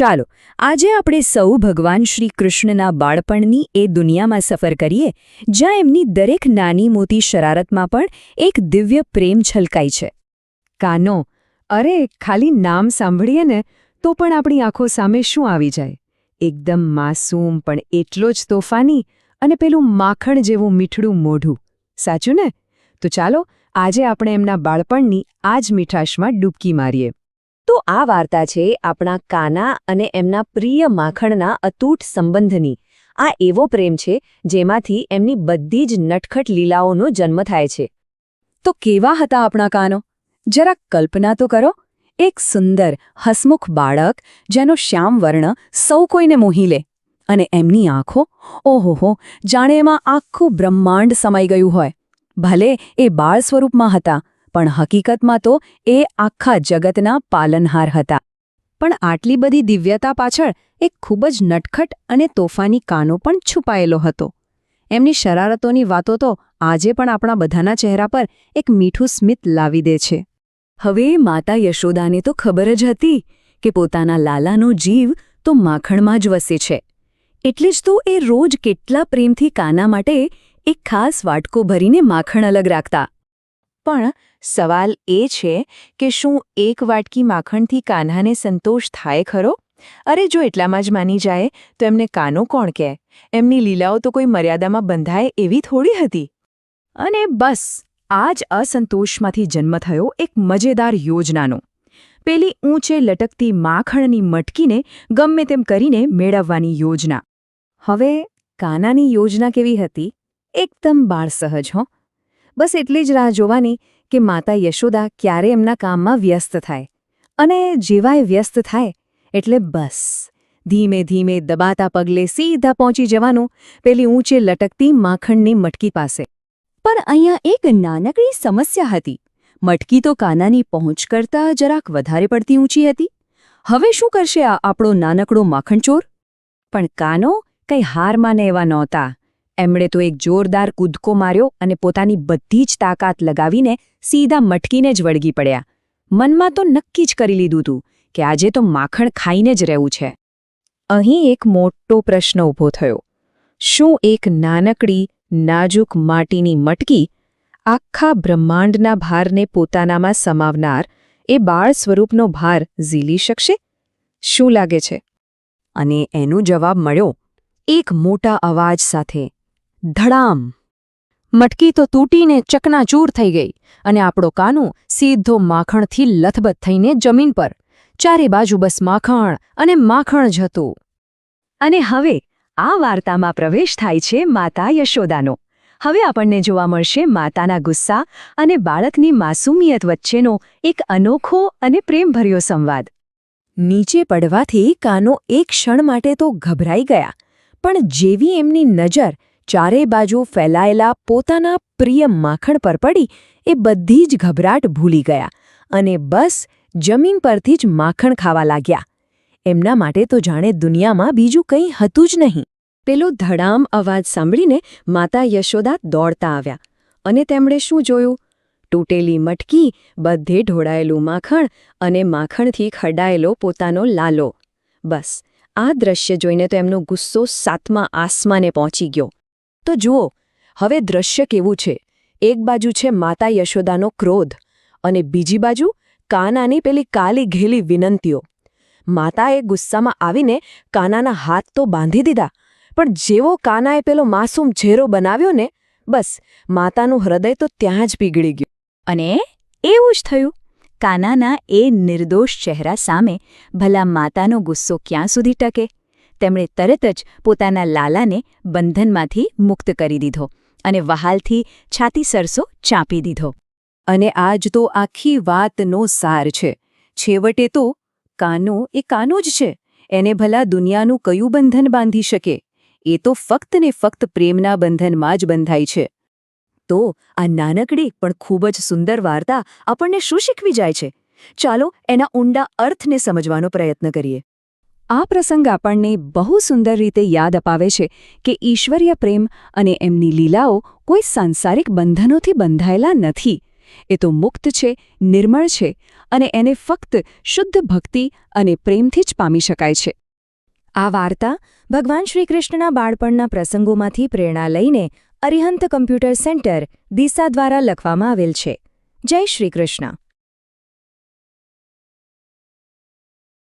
ચાલો, આજે આપણે સૌ ભગવાન શ્રી કૃષ્ણના બાળપણની એ દુનિયામાં સફર કરીએ, જ્યાં એમની દરેક નાની મોટી શરારતમાં પણ એક દિવ્ય પ્રેમ છલકાય છે. કાનો, અરે, ખાલી નામ સાંભળીએ ને, તો પણ આપણી આંખો સામે શું આવી જાય? એકદમ માસૂમ પણ એટલો જ તોફાની અને પેલું માખણ જેવું મીઠડું મોઢું. સાચું ને? તો ચાલો, આજે આપણે એમના બાળપણની આ જ મીઠાશમાં ડૂબકી મારીએ. તો આ વાર્તા છે આપણા કાના અને એમના પ્રિય માખણના અતૂટ સંબંધની. આ એવો પ્રેમ છે જેમાંથી એમની બધી જ નટખટ લીલાઓનો જન્મ થાય છે. તો કેવા હતા આપણા કાનો? જરા કલ્પના તો કરો. એક સુંદર, હસમુખ બાળક, જેનો શ્યામ વર્ણ સૌ કોઈને મોહી લે. અને એમની આંખો, ઓહોહો, જાણે એમાં આખું બ્રહ્માંડ સમાઈ ગયું હોય. ભલે એ બાળ સ્વરૂપમાં હતા પણ હકીકતમાં તો એ આખા જગતના પાલનહાર હતા. પણ આટલી બધી દિવ્યતા પાછળ એક ખૂબ જ નટખટ અને તોફાની કાનો પણ છુપાયેલો હતો. એમની શરારતોની વાતો તો આજે પણ આપણા બધાના ચહેરા પર એક મીઠું સ્મિત લાવી દે છે. હવે માતા યશોદાને તો ખબર જ હતી કે પોતાના લાલાનો જીવ તો માખણમાં જ વસે છે. એટલે જ તો એ રોજ કેટલા પ્રેમથી કાના માટે એક ખાસ વાટકો ભરીને માખણ અલગ રાખતા. પણ સવાલ એ છે કે શું એક વાટકી માખણથી કાન્હાને સંતોષ થાય ખરો? અરે જો એટલામાં જ માની જાય, તો એમને કાનો કોણ કહે? એમની લીલાઓ તો કોઈ મર્યાદામાં બંધાય એવી થોડી હતી. અને બસ આ જ અસંતોષમાંથી જન્મ થયો એક મજેદાર યોજનાનો. પેલી ઊંચે લટકતી માખણની મટકીને ગમે તેમ કરીને મેળવવાની યોજના. હવે કાનાની યોજના કેવી હતી? એકદમ બાળસહજ, હો. બસ એટલી જ રાહ જોવાની કે માતા યશોદા ક્યારે એમના કામમાં વ્યસ્ત થાય. અને જેવાય વ્યસ્ત થાય એટલે બસ. ધીમે ધીમે દબાતા પગલે સીધા પહોંચી જવાનું પેલી ઊંચે લટકતી માખણની મટકી પાસે. પણ અહીંયા એક નાનકડી સમસ્યા હતી. મટકી તો કાનાની પહોંચ કરતાં જરાક વધારે પડતી ઊંચી હતી. હવે શું કરશે આ આપણો નાનકડો માખણચોર? પણ કાનો કંઈ હાર માને એવા નહોતા. એમણે તો એક જોરદાર કૂદકો માર્યો અને પોતાની બધી જ તાકાત લગાવીને સીધા મટકીને જ વળગી પડ્યા. મનમાં તો નક્કી જ કરી લીધું હતું કે આજે તો માખણ ખાઈને જ રહેવું છે. અહીં એક મોટો પ્રશ્ન ઊભો થયો. શું એક નાનકડી, નાજુક માટીની મટકી આખા બ્રહ્માંડના ભારને પોતાનામાં સમાવનાર એ બાળ સ્વરૂપનો ભાર ઝીલી શકશે? શું લાગે છે? અને એનો જવાબ મળ્યો એક મોટા અવાજ સાથે. ધડામ. મટકી તો તૂટીને ચકનાચૂર થઈ ગઈ અને આપણો કાનું સીધો માખણથી લથબથ થઈને જમીન પર. ચારે બાજુ બસ માખણ અને માખણ જ હતું. અને હવે આ વાર્તામાં પ્રવેશ થાય છે માતા યશોદાનો. હવે આપણને જોવા મળશે માતાના ગુસ્સા અને બાળકની માસુમિયત વચ્ચેનો એક અનોખો અને પ્રેમભર્યો સંવાદ. નીચે પડવાથી કાનો એક ક્ષણ માટે તો ગભરાઈ ગયા, પણ જેવી એમની નજર ચારે બાજુ ફેલાયેલા પોતાના પ્રિય માખણ પર પડી, એ બધી જ ગભરાટ ભૂલી ગયા અને બસ જમીન પરથી જ માખણ ખાવા લાગ્યા. એમના માટે તો જાણે દુનિયામાં બીજું કંઈ હતું જ નહીં. પેલો ધડામ અવાજ સાંભળીને માતા યશોદા દોડતા આવ્યા અને તેમણે શું જોયું? તૂટેલી મટકી, બધે ઢોળાયેલું માખણ અને માખણથી ખડાયેલો પોતાનો લાલો. બસ, આ દ્રશ્ય જોઈને તો એમનો ગુસ્સો સાતમા આસમાને પહોંચી ગયો. તો જુઓ, હવે દ્રશ્ય કેવું છે? એક બાજુ છે માતા યશોદાનો ક્રોધ અને બીજી બાજુ કાનાની પેલી કાલી ઘેલી વિનંતીઓ. માતાએ ગુસ્સામાં આવીને કાનાના હાથ તો બાંધી દીધા, પણ જેવો કાનાએ પેલો માસૂમ ઝેરો બનાવ્યો ને, બસ, માતાનું હૃદય તો ત્યાં જ પીગળી ગયું. અને એવું જ થયું. કાનાના એ નિર્દોષ ચહેરા સામે ભલા માતાનો ગુસ્સો ક્યાં સુધી ટકે? તેમણે તરત જ પોતાના લાલાને બંધનમાંથી મુક્ત કરી દીધો અને વહાલથી છાતી સરસો ચાંપી દીધો. અને આજ તો આખી વાતનો સાર છે. છેવટે તો કાનો એ કાનો જ છે. એને ભલા દુનિયાનું કયું બંધન બાંધી શકે? એ તો ફક્ત ને ફક્ત પ્રેમના બંધનમાં જ બંધાય છે. તો આ નાનકડી પણ ખૂબ જ સુંદર વાર્તા આપણને શું શીખવી જાય છે? ચાલો એના ઊંડા અર્થને સમજવાનો પ્રયત્ન કરીએ. આ પ્રસંગ આપણને બહુ સુંદર રીતે યાદ અપાવે છે કે ઈશ્વરીય પ્રેમ અને એમની લીલાઓ કોઈ સાંસારિક બંધનોથી બંધાયેલા નથી. એ તો મુક્ત છે, નિર્મળ છે અને એને ફક્ત શુદ્ધ ભક્તિ અને પ્રેમથી જ પામી શકાય છે. આ વાર્તા ભગવાન શ્રીકૃષ્ણના બાળપણના પ્રસંગોમાંથી પ્રેરણા લઈને અરિહંત કમ્પ્યુટર સેન્ટર દિશા દ્વારા લખવામાં આવેલ છે. જય શ્રી કૃષ્ણ